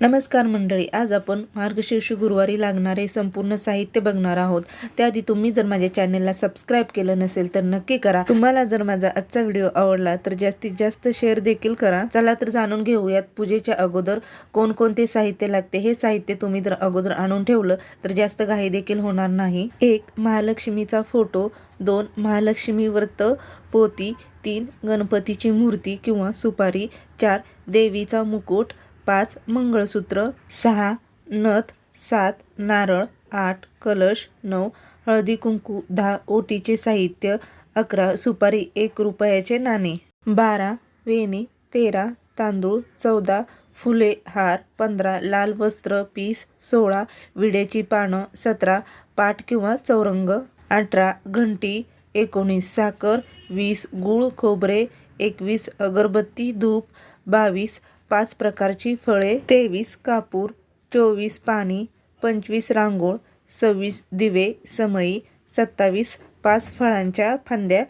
नमस्कार मंडळी आज आपण मार्गशीर्ष गुरुवारी लागणारे संपूर्ण साहित्य बघणार आहोत. त्याआधी तुम्ही जर माझ्या चॅनलला सबस्क्राईब केलं नसेल तर नक्की करा. तुम्हाला जर माझा आजचा व्हिडिओ आवडला तर जास्तीत जास्त शेअर देखील करा. चला तर जाणून घेऊयात पूजेच्या अगोदर कोणकोणते साहित्य लागते. हे साहित्य तुम्ही जर अगोदर आणून ठेवलं तर जास्त घाई देखील होणार नाही. एक महालक्ष्मीचा फोटो. दोन महालक्ष्मी व्रत. पोती. तीन गणपतीची मूर्ती किंवा सुपारी. चार देवीचा मुकुट. पाच मंगळसूत्र सहा नथ सात नारळ आठ कलश नऊ हळदी कुंकू दहा ओटीचे साहित्य अकरा सुपारी एक रुपयाचे नाणे बारा वेणी तेरा तांदूळ चौदा फुले हार पंधरा लाल वस्त्र पीस सोळा विड्याची पानं सतरा पाट किंवा चौरंग अठरा घंटी एकोणीस साखर वीस गूळ खोबरे एकवीस अगरबत्ती धूप बावीस पाच प्रकारची फळे तेवीस कापूर चोवीस पाणी पंचवीस रांगोळ सव्वीस दिवे समई सत्तावीस पाच फळांच्या फांद्या